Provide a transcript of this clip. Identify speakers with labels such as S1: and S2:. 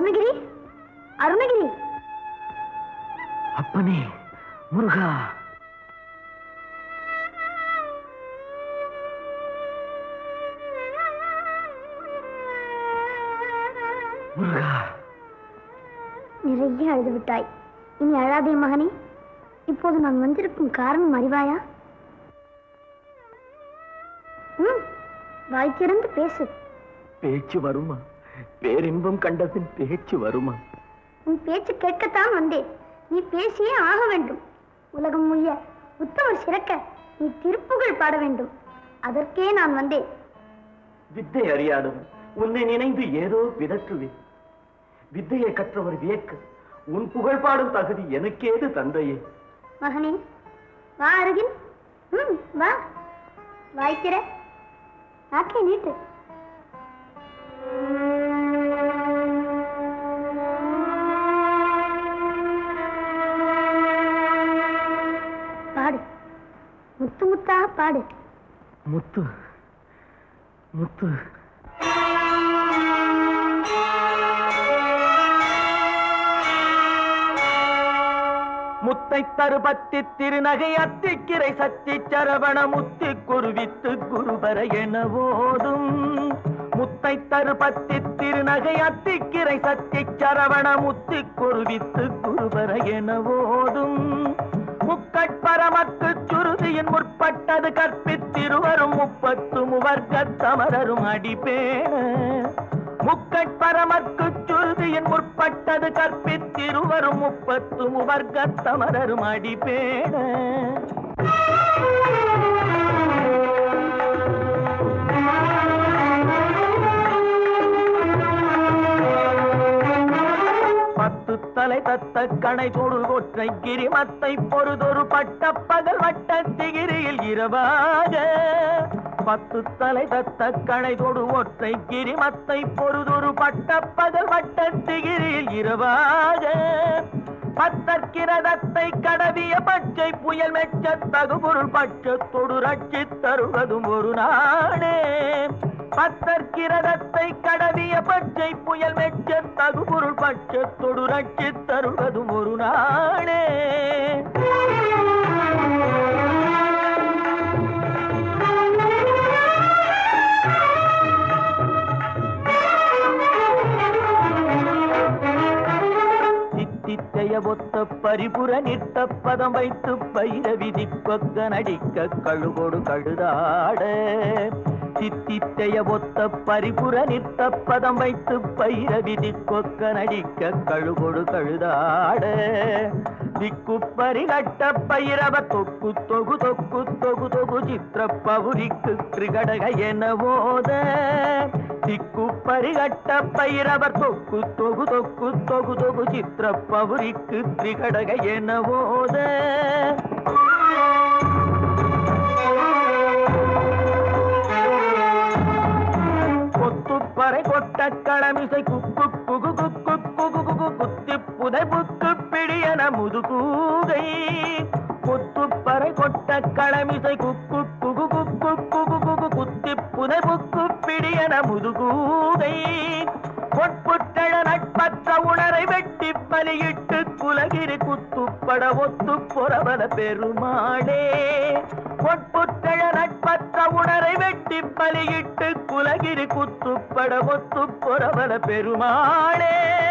S1: அருணகிரி? அருணகிரி?
S2: அப்பனே முருகா. முருகா.
S1: நிறைய அழுது விட்டாய் இனி அழாதே மகனே. இப்போது நான் வந்திருக்கும் காரணம் அறிவாயா? ம் வாய் திறந்து பேசு.
S2: பேச்சு வருமா? பேரின்பம் கண்டதின் பேச்சு வருமா?
S1: உன் பேச்சு கேட்கத்தான் வந்தேன். நீ பேசியே ஆக வேண்டும். உலகம் முய்ய உத்தமர் சிறக்க நீ திருப்புகழ் பாட வேண்டும். அதற்கே நான் வந்தேன்.
S2: வித்தை அறியாதவன் உன்னை நினைந்து ஏதோ பிதற்றுவேன் வித்தையை கற்றவர் வியக்க உன் புகழ் பாடும் தகுதி எனக்கேது தந்தையே?
S1: மகனே வா அருகில். ம் வா. வாய்க்கிற. நாக்கை நீட்டு. பாடு. முத்து
S2: முத்து. முத்தை தருபத்தி திருநகை அத்திக்கிரை சத்தி சரவண முத்தி குருவித்து குருபர என ஓதும். முத்தை தருபத்தி திருநகை அத்திக்கிரை சத்தி சரவண முத்தி குருவித்து குருபர என ஓதும். முக்கட்பரமக்கு சுருதியின் முற்பட்டது கற்பித்திருவரும் முப்பத்து முவர்க்க சமரரும் அடிப்பேன முக்கட்பரமற்கு சுருதியின் முற்பட்டது கற்பித்திருவரும் முப்பத்து முவர்க்க சமரரும் அடிப்பேன தத்த கணை பொருள் ஒற்றை கிரிமத்தை பொறுதொரு பட்ட பகல் வட்ட திகிரியில் இரவாக. பத்து தலை தத்த கணை தொடு ஒற்றை கிரிமத்தை பொறுதொரு பட்ட பகல் வட்ட திகிரியில் இரவாக. பத்தற்கிரதத்தை கடவிய பச்சை புயல் மெச்ச தகுபொருள் பட்சத்தொடு ரட்சி தருவதும் ஒரு நாடே பத்தற்கிரதத்தை கடவிய பச்சை புயல் மெச்ச தகுபொருள் பட்சத்தொடு ரட்சி தருவதும் ஒரு நாளே. ஒத்த பரிபுற நிற்க பதம் வைத்து பயிர விதிப்பக்க நடிக்க கழுகோடு கழுதாட. சித்தித்தைய ஒத்த பரிபுற நிற்க பதம் வைத்து பயிர விதி நடிக்க கழுகோடு கழுதாட. திக்கு பரிகட்ட பயிரவ தொக்கு தொகு தொக்கு தொகு தொகு சித்திர பவுரிக்கு கிரிகடக என போத திக்கு பரிகட்ட பைரவர் தொக்கு தொகு தொக்கு தொகு தொகு சித்திர பவுரிக்கு திரிகடக என ஓத கொத்துப்பறை கொட்ட களமிசை குக்கு குகு குக்கு குகு குகு குத்தி புதை புக்கு பிடியன முதுகூகை கொத்துப்பறை கொட்ட களமிசை குக்கு பிடியன முதுகூகை பொற்புட்டழ நட்பற்ற உணரை வெட்டி பலியிட்டு குலகிரி குத்துப்பட ஒத்து பொறவல பெருமாளே. பொற்புட்டழ நட்பற்ற உணரை வெட்டி பலியிட்டு குலகிரி குத்துப்பட ஒத்து பொறவல பெருமாளே.